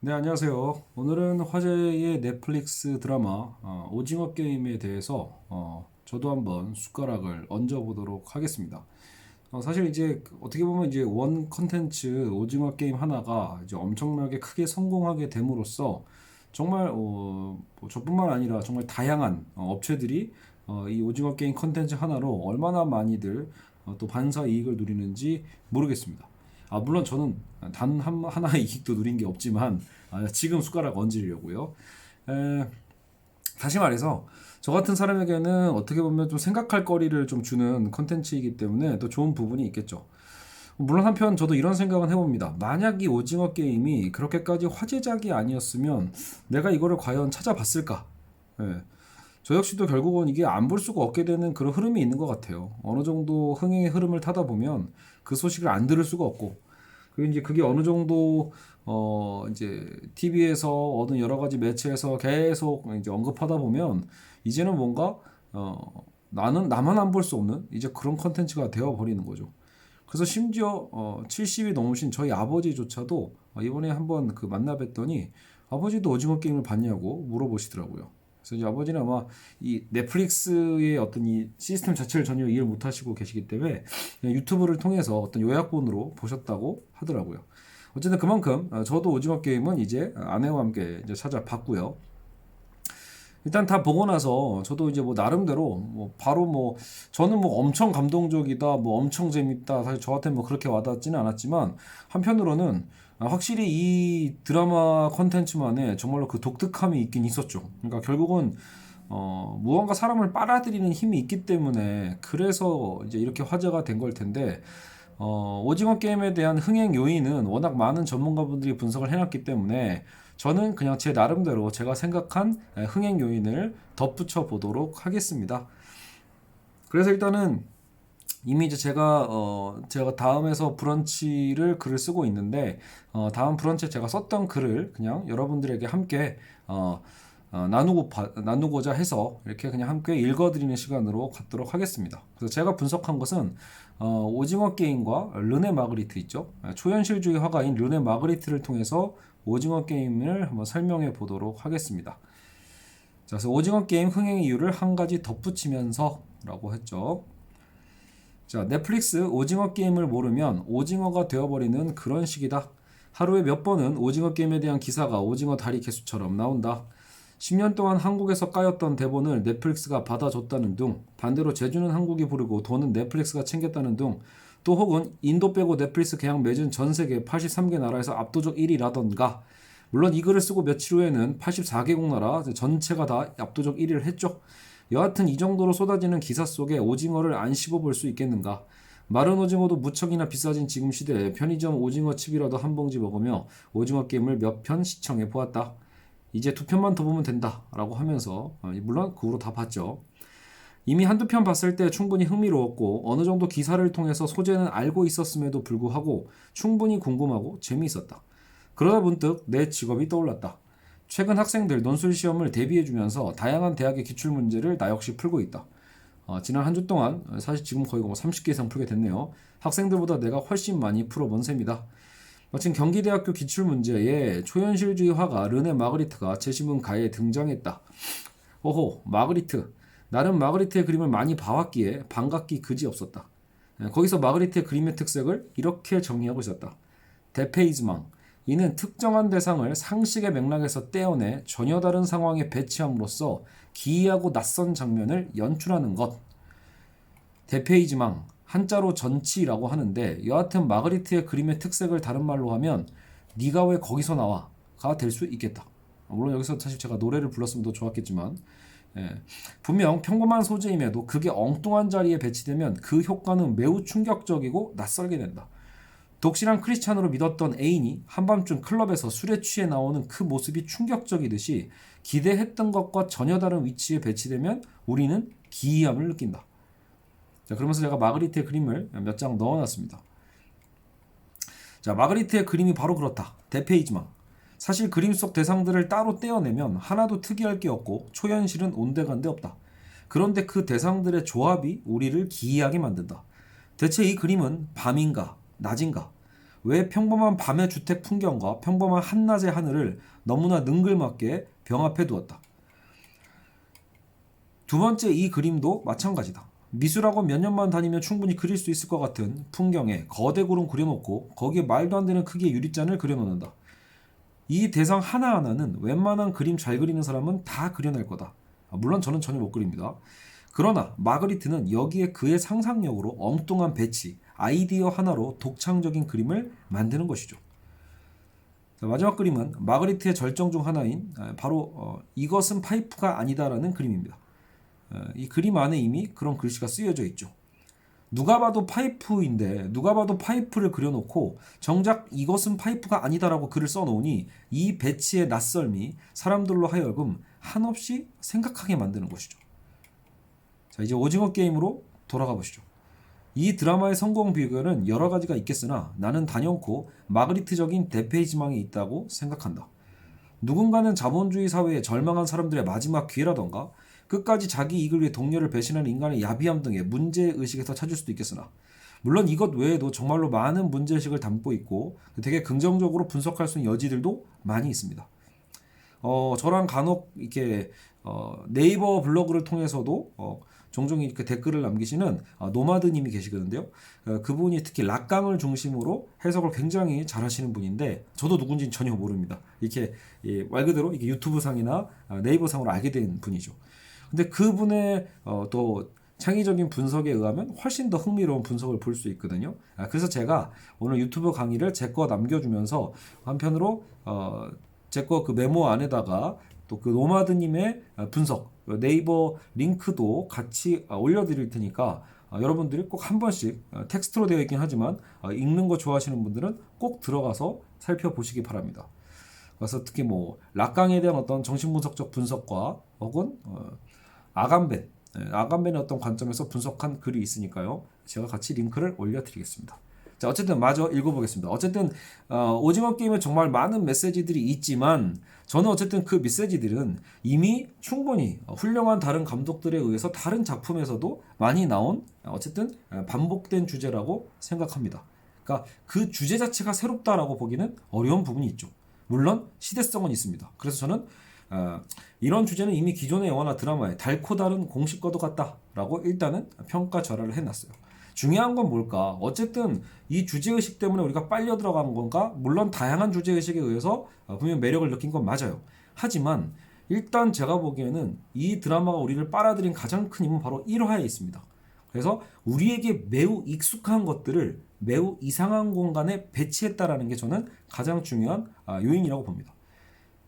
네, 안녕하세요. 오늘은 화제의 넷플릭스 드라마 어, 오징어 게임에 대해서 어, 저도 한번 숟가락을 얹어 보도록 하겠습니다. 어, 사실 이제 어떻게 보면 이제 원 컨텐츠 오징어 게임 하나가 이제 엄청나게 크게 성공하게 됨으로써 정말 어, 뭐 저뿐만 아니라 정말 다양한 어, 업체들이 어, 이 오징어 게임 컨텐츠 하나로 얼마나 많이들 어, 또 반사 이익을 누리는지 모르겠습니다. 아, 물론 저는 단 한, 하나의 이익도 누린 게 없지만 아, 지금 숟가락 얹으려고요. 에, 다시 말해서 저 같은 사람에게는 어떻게 보면 좀 생각할 거리를 좀 주는 컨텐츠이기 때문에 또 좋은 부분이 있겠죠. 물론 한편 저도 이런 생각은 해봅니다. 만약 이 오징어 게임이 그렇게까지 화제작이 아니었으면 내가 이거를 과연 찾아봤을까? 예. 저 역시도 결국은 이게 안 볼 수가 없게 되는 그런 흐름이 있는 것 같아요. 어느 정도 흥행의 흐름을 타다 보면 그 소식을 안 들을 수가 없고, 그리고 이제 그게 어느 정도 어 이제 TV에서 어느 여러 가지 매체에서 계속 이제 언급하다 보면 이제는 뭔가 어 나는 나만 안 볼 수 없는 이제 그런 컨텐츠가 되어 버리는 거죠. 그래서 심지어 어 70이 넘으신 저희 아버지조차도 어, 이번에 한번 그 만나 뵀더니 아버지도 오징어 게임을 봤냐고 물어보시더라고요. 그래서 이제 아버지는 아마 이 넷플릭스의 어떤 이 시스템 자체를 전혀 이해를 못 하시고 계시기 때문에 유튜브를 통해서 어떤 요약본으로 보셨다고 하더라고요. 어쨌든 그만큼 어, 저도 오징어 게임은 이제 아내와 함께 이제 찾아봤고요. 일단 다 보고 나서 저도 이제 뭐 나름대로 뭐 바로 뭐 저는 뭐 엄청 감동적이다 뭐 엄청 재밌다 사실 저한테 뭐 그렇게 와닿지는 않았지만 한편으로는 확실히 이 드라마 컨텐츠만의 정말로 그 독특함이 있긴 있었죠. 그러니까 결국은 어 무언가 사람을 빨아들이는 힘이 있기 때문에 그래서 이제 이렇게 화제가 된 걸 텐데 어, 오징어 게임에 대한 흥행 요인은 워낙 많은 전문가분들이 분석을 해놨기 때문에 저는 그냥 제 나름대로 제가 생각한 에, 흥행 요인을 덧붙여 보도록 하겠습니다. 그래서 일단은 이미 이제 제가 어 제가 다음에서 브런치를 글을 쓰고 있는데 어 다음 브런치에 제가 썼던 글을 그냥 여러분들에게 함께 어, 어 나누고 바- 나누고자 해서 이렇게 그냥 함께 읽어드리는 시간으로 갖도록 하겠습니다. 그래서 제가 분석한 것은 어 오징어 게임과 르네 마그리트 있죠. 아, 초현실주의 화가인 르네 마그리트를 통해서 오징어 게임을 한번 설명해 보도록 하겠습니다. 자, 그래서 오징어 게임 흥행 이유를 한 가지 덧붙이면서라고 했죠. 자, 넷플릭스 오징어 게임을 모르면 오징어가 되어버리는 그런 식이다. 하루에 몇 번은 오징어 게임에 대한 기사가 오징어 다리 개수처럼 나온다. 10년 동안 한국에서 까였던 대본을 넷플릭스가 받아줬다는 둥, 반대로 제주는 한국이 부르고 돈은 넷플릭스가 챙겼다는 둥, 또 혹은 인도 빼고 넷플릭스 계약 맺은 전 세계 83개 나라에서 압도적 1위라던가, 물론 이 글을 쓰고 며칠 후에는 84개국 나라 전체가 다 압도적 1위를 했죠. 여하튼 이 정도로 쏟아지는 기사 속에 오징어를 안 씹어볼 수 있겠는가? 마른 오징어도 무척이나 비싸진 지금 시대에 편의점 오징어 칩이라도 한 봉지 먹으며 오징어 게임을 몇 편 시청해 보았다. 이제 두 편만 더 보면 된다. 라고 하면서, 어, 물론 그 후로 다 봤죠. 이미 한두 편 봤을 때 충분히 흥미로웠고, 어느 정도 기사를 통해서 소재는 알고 있었음에도 불구하고 충분히 궁금하고 재미있었다. 그러다 문득 내 직업이 떠올랐다. 최근 학생들 논술 시험을 대비해주면서 다양한 대학의 기출 문제를 나 역시 풀고 있다. 어, 지난 한 주 동안 어, 사실 지금 거의 뭐 30개 이상 풀게 됐네요. 학생들보다 내가 훨씬 많이 풀어본 셈이다. 마침 경기대학교 기출 문제에 초현실주의 화가 르네 마그리트가 제시문 가에 등장했다. 오호, 마그리트. 나름 마그리트의 그림을 많이 봐왔기에 반갑기 그지 없었다. 에, 거기서 마그리트의 그림의 특색을 이렇게 정의하고 있었다. 대페이즈망. 이는 특정한 대상을 상식의 맥락에서 떼어내 전혀 다른 상황에 배치함으로써 기이하고 낯선 장면을 연출하는 것. 대페이지망, 한자로 전치라고 하는데 여하튼 마그리트의 그림의 특색을 다른 말로 하면 네가 왜 거기서 나와?가 될 수 있겠다. 물론 여기서 사실 제가 노래를 불렀으면 더 좋았겠지만 예. 분명 평범한 소재임에도 그게 엉뚱한 자리에 배치되면 그 효과는 매우 충격적이고 낯설게 된다. 독실한 크리스찬으로 믿었던 애인이 한밤중 클럽에서 술에 취해 나오는 그 모습이 충격적이듯이 기대했던 것과 전혀 다른 위치에 배치되면 우리는 기이함을 느낀다. 자, 그러면서 제가 마그리트의 그림을 몇 장 넣어놨습니다. 자, 마그리트의 그림이 바로 그렇다. 대페이지망. 사실 그림 속 대상들을 따로 떼어내면 하나도 특이할 게 없고 초현실은 온데간데 없다. 그런데 그 대상들의 조합이 우리를 기이하게 만든다. 대체 이 그림은 밤인가, 낮인가? 왜 평범한 밤의 주택 풍경과 평범한 한낮의 하늘을 너무나 능글맞게 병합해 두었다. 두 번째 이 그림도 마찬가지다. 미술학원 몇 년만 다니면 충분히 그릴 수 있을 것 같은 풍경에 거대 구름 그려놓고 거기에 말도 안 되는 크기의 유리잔을 그려놓는다. 이 대상 하나하나는 웬만한 그림 잘 그리는 사람은 다 그려낼 거다. 아, 물론 저는 전혀 못 그립니다. 그러나 마그리트는 여기에 그의 상상력으로 엉뚱한 배치, 아이디어 하나로 독창적인 그림을 만드는 것이죠. 자, 마지막 그림은 마그리트의 절정 중 하나인 아, 바로 어, 이것은 파이프가 아니다라는 그림입니다. 어, 이 그림 안에 이미 그런 글씨가 쓰여져 있죠. 누가 봐도 파이프인데 누가 봐도 파이프를 그려놓고 정작 이것은 파이프가 아니다라고 글을 써놓으니 이 배치의 낯설미 사람들로 하여금 한없이 생각하게 만드는 것이죠. 자 이제 오징어 게임으로 돌아가 보시죠. 이 드라마의 성공 비결은 여러 가지가 있겠으나 나는 단연코 마그리트적인 대페이지망이 있다고 생각한다. 누군가는 자본주의 사회의 절망한 사람들의 마지막 기회라던가 끝까지 자기 이익을 위해 동료를 배신하는 인간의 야비함 등의 문제 의식에서 찾을 수도 있겠으나 물론 이것 외에도 정말로 많은 문제 의식을 담고 있고 되게 긍정적으로 분석할 수 있는 여지들도 많이 있습니다. 어, 저랑 간혹 이렇게 어, 네이버 블로그를 통해서도 어, 종종 이렇게 댓글을 남기시는 어, 노마드님이 계시거든요. 어, 그분이 특히 락강을 중심으로 해석을 굉장히 잘하시는 분인데 저도 누군지는 전혀 모릅니다. 이렇게 예, 말 그대로 이게 유튜브 상이나 어, 네이버 상으로 알게 된 분이죠. 근데 그분의 어, 또 창의적인 분석에 의하면 훨씬 더 흥미로운 분석을 볼 수 있거든요. 아, 그래서 제가 오늘 유튜브 강의를 제 거 남겨주면서 한편으로 어, 제 거 그 메모 안에다가 또 그 노마드님의 분석 네이버 링크도 같이 어, 올려드릴 테니까 어, 여러분들이 꼭 한 번씩 어, 텍스트로 되어 있긴 하지만 어, 읽는 거 좋아하시는 분들은 꼭 들어가서 살펴보시기 바랍니다. 그래서 특히 뭐 락강에 대한 어떤 정신분석적 분석과 혹은 어, 아감벤, 예, 아감벤의 어떤 관점에서 분석한 글이 있으니까요. 제가 같이 링크를 올려드리겠습니다. 자, 어쨌든 마저 읽어보겠습니다. 어쨌든 어, 오징어 게임에 정말 많은 메시지들이 있지만 저는 어쨌든 그 메시지들은 이미 충분히 훌륭한 다른 감독들에 의해서 다른 작품에서도 많이 나온 어쨌든 반복된 주제라고 생각합니다. 그러니까 그 주제 자체가 새롭다라고 보기는 어려운 부분이 있죠. 물론 시대성은 있습니다. 그래서 저는 어, 이런 주제는 이미 기존의 영화나 드라마에 달코 다른 공식과도 같다라고 일단은 평가 절하를 해놨어요. 중요한 건 뭘까? 어쨌든 이 주제의식 때문에 우리가 빨려 들어간 건가? 물론 다양한 주제의식에 의해서 어, 분명 매력을 느낀 건 맞아요. 하지만 일단 제가 보기에는 이 드라마가 우리를 빨아들인 가장 큰 힘은 바로 1화에 있습니다. 그래서 우리에게 매우 익숙한 것들을 매우 이상한 공간에 배치했다라는 게 저는 가장 중요한 아, 요인이라고 봅니다.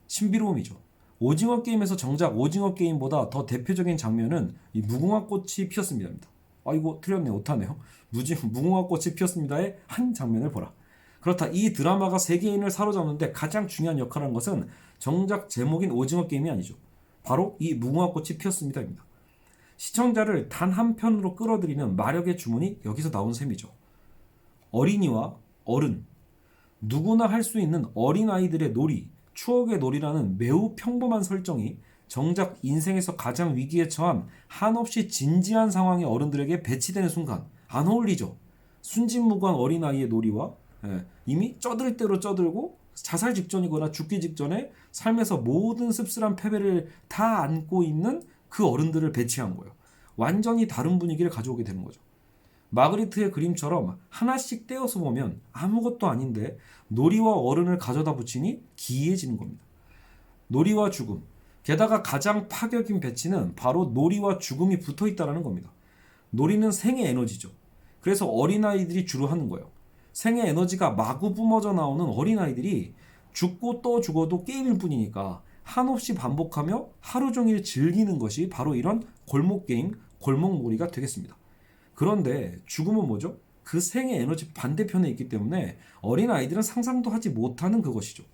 신비로움이죠. 오징어 게임에서 정작 오징어 게임보다 더 대표적인 장면은 이 무궁화 꽃이 피었습니다입니다. 아 이거 틀렸네 오타네요. 무지 무궁화 꽃이 피었습니다의 한 장면을 보라. 그렇다 이 드라마가 세계인을 사로잡는데 가장 중요한 역할을 한 것은 정작 제목인 오징어 게임이 아니죠. 바로 이 무궁화 꽃이 피었습니다입니다. 시청자를 단 한 편으로 끌어들이는 마력의 주문이 여기서 나온 셈이죠. 어린이와 어른 누구나 할 수 있는 어린 아이들의 놀이 추억의 놀이라는 매우 평범한 설정이 정작 인생에서 가장 위기에 처한 한없이 진지한 상황의 어른들에게 배치되는 순간 안 어울리죠. 순진무구한 어린아이의 놀이와 예, 이미 쩌들 대로 쩌들고 자살 직전이거나 죽기 직전에 삶에서 모든 씁쓸한 패배를 다 안고 있는 그 어른들을 배치한 거예요. 완전히 다른 분위기를 가져오게 되는 거죠. 마그리트의 그림처럼 하나씩 떼어서 보면 아무것도 아닌데 놀이와 어른을 가져다 붙이니 기이해지는 겁니다. 놀이와 죽음. 게다가 가장 파격인 배치는 바로 놀이와 죽음이 붙어 있다는 겁니다. 놀이는 생의 에너지죠. 그래서 어린아이들이 주로 하는 거예요. 생의 에너지가 마구 뿜어져 나오는 어린아이들이 죽고 또 죽어도 게임일 뿐이니까 한없이 반복하며 하루 종일 즐기는 것이 바로 이런 골목 게임, 골목 놀이가 되겠습니다. 그런데 죽음은 뭐죠? 그 생의 에너지 반대편에 있기 때문에 어린 아이들은 상상도 하지 못하는 그것이죠.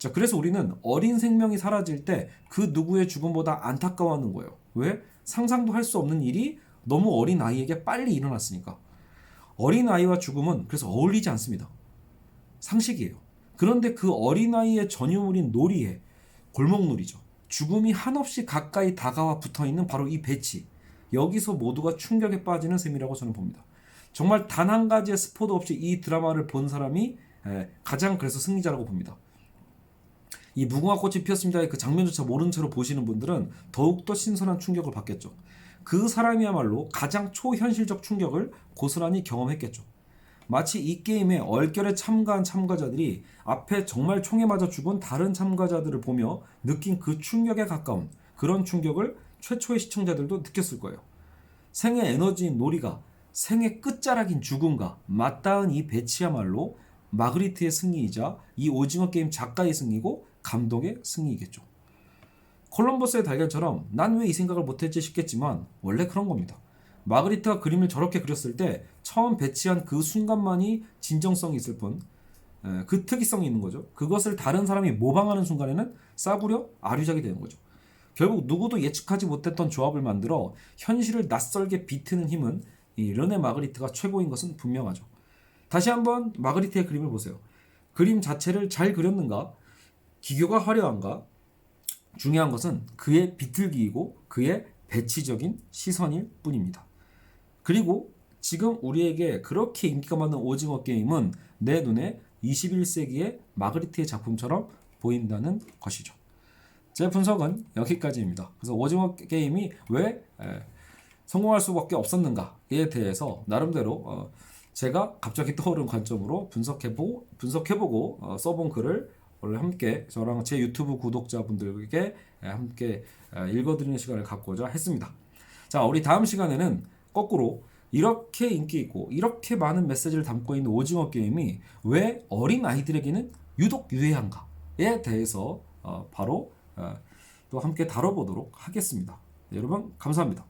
자, 그래서 우리는 어린 생명이 사라질 때 그 누구의 죽음보다 안타까워하는 거예요. 왜? 상상도 할 수 없는 일이 너무 어린 아이에게 빨리 일어났으니까. 어린 아이와 죽음은 그래서 어울리지 않습니다. 상식이에요. 그런데 그 어린 아이의 전유물인 놀이에 골목놀이죠. 죽음이 한없이 가까이 다가와 붙어 있는 바로 이 배치. 여기서 모두가 충격에 빠지는 셈이라고 저는 봅니다. 정말 단 한 가지의 스포도 없이 이 드라마를 본 사람이 에, 가장 그래서 승리자라고 봅니다. 이 무궁화 꽃이 피었습니다의 그 장면조차 모른 채로 보시는 분들은 더욱더 신선한 충격을 받겠죠. 그 사람이야말로 가장 초현실적 충격을 고스란히 경험했겠죠. 마치 이 게임에 얼결에 참가한 참가자들이 앞에 정말 총에 맞아 죽은 다른 참가자들을 보며 느낀 그 충격에 가까운 그런 충격을 최초의 시청자들도 느꼈을 거예요. 생의 에너지인 놀이가 생의 끝자락인 죽음과 맞닿은 이 배치야말로 마그리트의 승리이자 이 오징어 게임 작가의 승리고 감독의 승리이겠죠. 콜럼버스의 달걀처럼 난 왜 이 생각을 못했지 싶겠지만 원래 그런 겁니다. 마그리트가 그림을 저렇게 그렸을 때 처음 배치한 그 순간만이 진정성이 있을 뿐, 에, 그 특이성이 있는 거죠. 그것을 다른 사람이 모방하는 순간에는 싸구려 아류작이 되는 거죠. 결국 누구도 예측하지 못했던 조합을 만들어 현실을 낯설게 비트는 힘은 이 르네 마그리트가 최고인 것은 분명하죠. 다시 한번 마그리트의 그림을 보세요. 그림 자체를 잘 그렸는가? 기교가 화려한가? 중요한 것은 그의 비틀기이고 그의 배치적인 시선일 뿐입니다. 그리고 지금 우리에게 그렇게 인기가 많은 오징어 게임은 내 눈에 21세기의 마그리트의 작품처럼 보인다는 것이죠. 제 분석은 여기까지입니다. 그래서 오징어 게임이 왜 에, 성공할 수밖에 없었는가에 대해서 나름대로 어, 제가 갑자기 떠오른 관점으로 분석해보고 분석해보고 어, 써본 글을 오늘 함께 저랑 제 유튜브 구독자분들에게 에, 함께 에, 읽어드리는 시간을 갖고자 했습니다. 자, 우리 다음 시간에는 거꾸로 이렇게 인기 있고 이렇게 많은 메시지를 담고 있는 오징어 게임이 왜 어린 아이들에게는 유독 유해한가에 대해서 어, 바로 어, 또 함께 다뤄보도록 하겠습니다. 네, 여러분 감사합니다.